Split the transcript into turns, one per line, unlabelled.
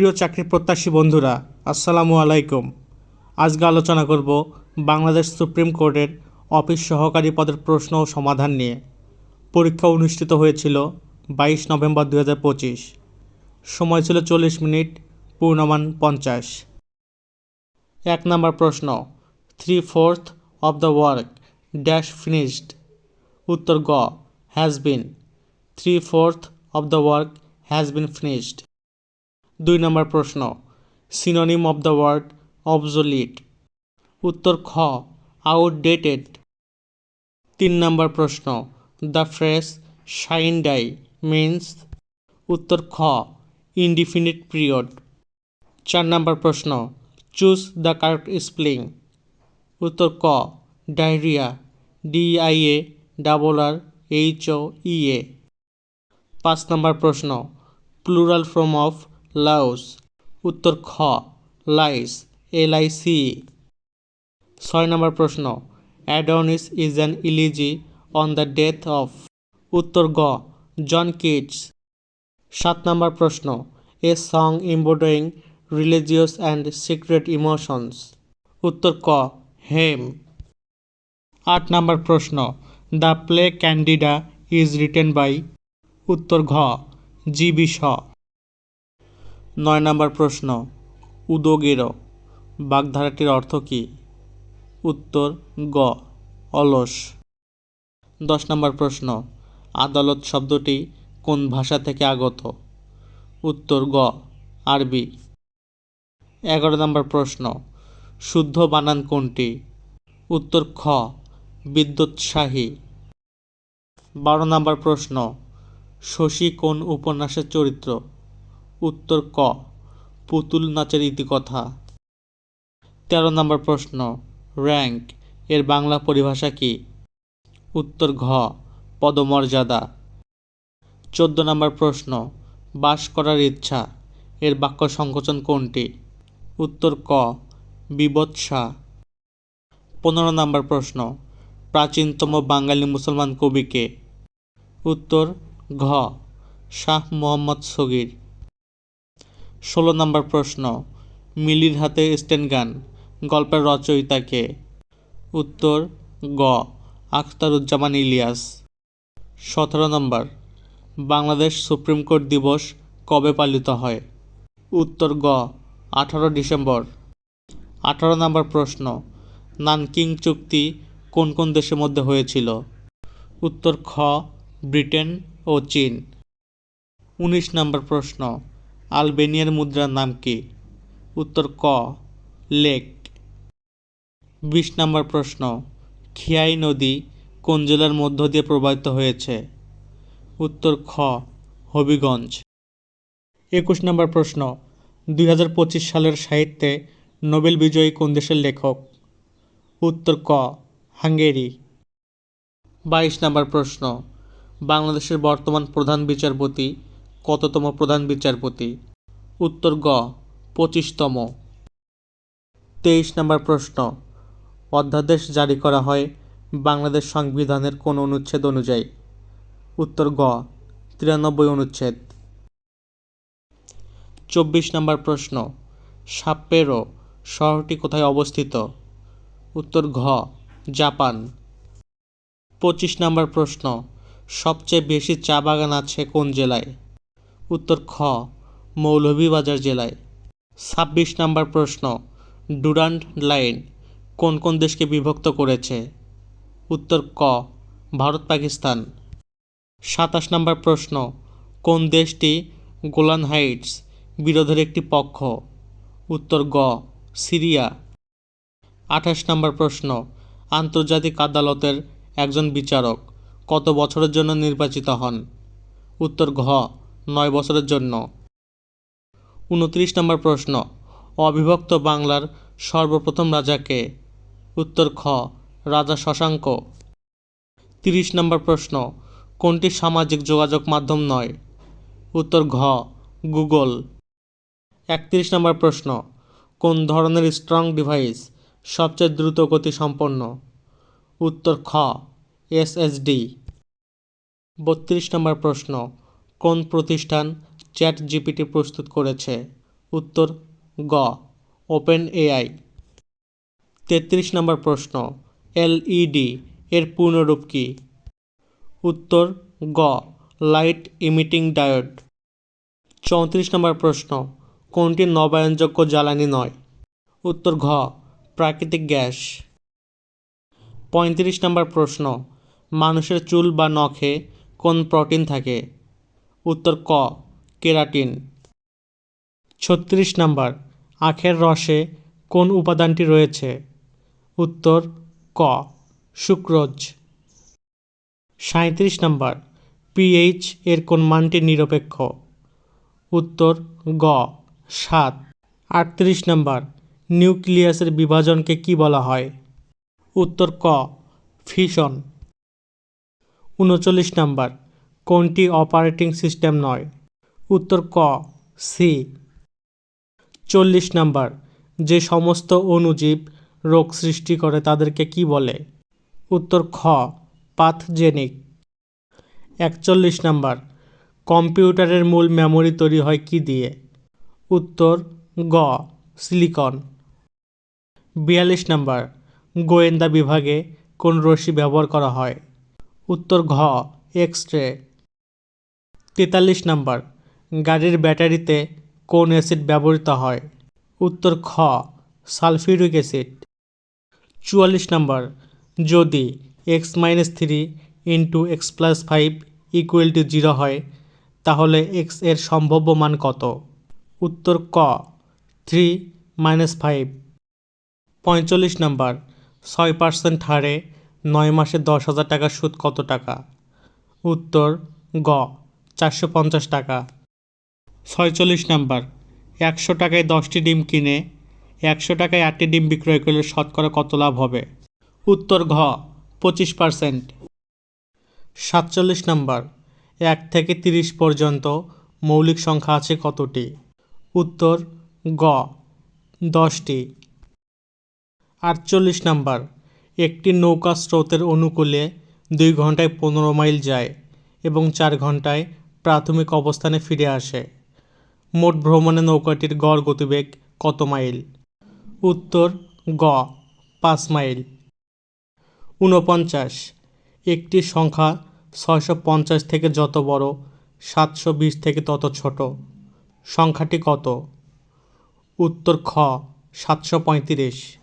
প্রিয় চাকরি প্রত্যাশী বন্ধুরা, আসসালামু আলাইকুম। আজকে আলোচনা করব বাংলাদেশ সুপ্রিম কোর্টের অফিস সহকারী পদের প্রশ্ন ও সমাধান নিয়ে। পরীক্ষা অনুষ্ঠিত হয়েছিল বাইশ নভেম্বর দু হাজার পঁচিশ। সময় ছিল চল্লিশ মিনিট, পূর্ণমান পঞ্চাশ। এক নম্বর প্রশ্ন three fourth of the work dash finished. উত্তর গ, has been. Three fourth of the work has been finished. দুই নম্বর প্রশ্ন synonym of the word obsolete উত্তর খ আউটডেটেড তিন নম্বর প্রশ্ন the phrase sine die means উত্তর খ ইনডিফিনিট পিরিয়ড চার নম্বর প্রশ্ন চুজ দ্য কারেক্ট স্প্লিং উত্তর ক diarrhoea D I A double R H O E A পাঁচ নম্বর প্রশ্ন প্লুরাল ফর্ম অফ লাউস উত্তর খ, লাইস, এল আই সি। ছয় নম্বর প্রশ্ন, Adonais is an elegy on the death of. উত্তর গ, জন কিটস। সাত নম্বর প্রশ্ন, a song embodying religious and secret emotions. উত্তর ক, হেম। আট নম্বর প্রশ্ন, the play Candida is written by. উত্তর ঘ, জি বি শ। নয় নম্বর প্রশ্ন, উদগির, বাগধারাটির অর্থ কী? উত্তর, গ, অলস। দশ নম্বর প্রশ্ন, আদালত শব্দটি কোন ভাষা থেকে আগত? উত্তর, গ, আরবি। এগারো নম্বর প্রশ্ন, শুদ্ধ বানান কোনটি? উত্তর, খ, বিদ্যুৎসাহী। বারো নম্বর প্রশ্ন, শশী কোন উপন্যাসের চরিত্র? উত্তর ক। পুতুল নাচের ইতিকথা। তেরো নম্বর প্রশ্ন, র্যাঙ্ক, এর বাংলা পরিভাষা কি? উত্তর ঘ, পদমর্যাদা। চোদ্দ নম্বর প্রশ্ন, বাস করার ইচ্ছা, এর বাক্য সংকোচন কোনটি? উত্তর ক, বিবৎসা। পনেরো নম্বর প্রশ্ন, প্রাচীনতম বাঙালি মুসলমান কবিকে উত্তর ঘ, শাহ মোহাম্মদ সগির। ষোলো নম্বর প্রশ্ন, মিলির হাতে স্টেন গান, গল্পের রচয়িতাকে উত্তর, গ, আখতারুজ্জামান ইলিয়াস। সতেরো নম্বর, বাংলাদেশ সুপ্রিম কোর্ট দিবস কবে পালিত হয়? উত্তর, গ, আঠারো ডিসেম্বর। আঠারো নম্বর প্রশ্ন, নানকিং চুক্তি কোন কোন দেশের মধ্যে হয়েছিল? উত্তর, খ, ব্রিটেন ও চীন। উনিশ নম্বর প্রশ্ন আলবেনিয়ার মুদ্রার নাম কি? উত্তর ক, লেক। বিশ নম্বর প্রশ্ন, খিয়াই নদী কোন জেলার মধ্য দিয়ে প্রবাহিত হয়েছে? উত্তর খ, হবিগঞ্জ। একুশ নম্বর প্রশ্ন, দুই হাজার পঁচিশ সালের সাহিত্যে নোবেল বিজয়ী কোন দেশের লেখক? উত্তর ক, হাঙ্গেরি। বাইশ নম্বর প্রশ্ন, বাংলাদেশের বর্তমান প্রধান বিচারপতি কততম প্রধান বিচারপতি? উত্তর গ, পঁচিশতম। তেইশ নম্বর প্রশ্ন। অধ্যাদেশ জারি করা হয় বাংলাদেশ সংবিধানের কোন অনুচ্ছেদ অনুযায়ী। উত্তর গ, তিরানব্বই অনুচ্ছেদ। চব্বিশ নম্বর প্রশ্ন। সাপ্পেরো শহরটি কোথায় অবস্থিত? উত্তর ঘ, জাপান। পঁচিশ নম্বর প্রশ্ন। সবচেয়ে বেশি চা বাগান আছে কোন জেলায়? উত্তর খ, মৌলভীবাজার জেলায়। ছাব্বিশ নম্বর প্রশ্ন, ডুরান্ড লাইন কোন কোন দেশকে বিভক্ত করেছে? উত্তর ক, ভারত পাকিস্তান। সাতাশ নম্বর প্রশ্ন, কোন দেশটি গোলান হাইটস বিরোধের একটি পক্ষ? উত্তর গ, সিরিয়া। আঠাশ নম্বর প্রশ্ন, আন্তর্জাতিক আদালতের একজন বিচারক কত বছরের জন্য নির্বাচিত হন? উত্তর ঘ নয় বছরের জন্য। উনত্রিশ নম্বর প্রশ্ন, অবিভক্ত বাংলার সর্বপ্রথম রাজাকে উত্তর খ, রাজা শশাঙ্ক। তিরিশ নম্বর প্রশ্ন, কোনটি সামাজিক যোগাযোগ মাধ্যম নয়? উত্তর ঘ, গুগল। একত্রিশ নম্বর প্রশ্ন, কোন ধরনের স্ট্রং ডিভাইস সবচেয়ে দ্রুত গতি সম্পন্ন? উত্তর খ এসএসডি বত্রিশ নম্বর প্রশ্ন কোন প্রতিষ্ঠান চ্যাট জিপিটি প্রস্তুত করেছে? উত্তর, গ ওপেন এআই তেত্রিশ নম্বর প্রশ্ন, এলইডি এর পূর্ণরূপ কী? উত্তর, গ, লাইট ইমিটিং ডায়োড। চৌত্রিশ নম্বর প্রশ্ন, কোনটি নবায়নযোগ্য জ্বালানি নয়? উত্তর, ঘ, প্রাকৃতিক গ্যাস। পঁয়ত্রিশ নম্বর প্রশ্ন, মানুষের চুল বা নখে কোন প্রোটিন থাকে? উত্তর ক, কেরাটিন। ছত্রিশ নম্বর, আখের রসে কোন উপাদানটি রয়েছে? উত্তর ক, সুক্রোজ। সাঁত্রিশ নম্বর পিএইচ এর কোন মানটি নিরপেক্ষ? উত্তর গ, সাত। আটত্রিশ নম্বর, নিউক্লিয়াসের বিভাজনকে কি বলা হয়? উত্তর ক ফিশন উনচল্লিশ নম্বর কোনটি অপারেটিং সিস্টেম নয়? উত্তর ক, সি। চল্লিশ নাম্বার, যে সমস্ত অণুজীব রোগ সৃষ্টি করে তাদেরকে কি বলে? উত্তর খ, পাথজেনিক। একচল্লিশ নম্বর, কম্পিউটারের মূল মেমোরি তৈরি হয় কি দিয়ে? উত্তর গ, সিলিকন। বিয়াল্লিশ নম্বর, গোয়েন্দা বিভাগে কোন রশ্মি ব্যবহার করা হয়? উত্তর ঘ এক্স রে তেতাল্লিশ নম্বর, গাড়ির ব্যাটারিতে কোন অ্যাসিড ব্যবহৃত হয়? উত্তর খ, সালফিউরিক অ্যাসিড। চুয়াল্লিশ নম্বর, যদি x minus three into x plus five equal to zero হয়, তাহলে এক্সের সম্ভাব্য মান কত? উত্তর ক, থ্রি মাইনাস ফাইভ। পঁয়তাল্লিশ নম্বর, ছয় পার্সেন্ট হারে নয় মাসে দশ হাজার টাকার সুদ কত টাকা? উত্তর গ চারশো পঞ্চাশ টাকা। ছয়চল্লিশ নাম্বার, একশো টাকায় দশটি ডিম কিনে, একশো টাকায় আটটি ডিম বিক্রয় করলে শতকরা কত লাভ হবে? উত্তর ঘ, পঁচিশ পার্সেন্ট। সাতচল্লিশ নাম্বার, এক থেকে তিরিশ পর্যন্ত মৌলিক সংখ্যা আছে কতটি? উত্তর গ, দশটি। আটচল্লিশ নাম্বার, একটি নৌকা স্রোতের অনুকূলে দুই ঘন্টায় পনেরো মাইল যায় এবং চার ঘন্টায় প্রাথমিক অবস্থানে ফিরে আসে। মোট ভ্রমণে নৌকাটির গড় গতিবেগ কত মাইল? উত্তর, গ, পাঁচ মাইল। ঊনপঞ্চাশ। একটি সংখ্যা ছয়শো পঞ্চাশ থেকে যত বড় সাতশো বিশ থেকে তত ছোট। সংখ্যাটি কত? উত্তর, খ সাতশো পঁয়ত্রিশ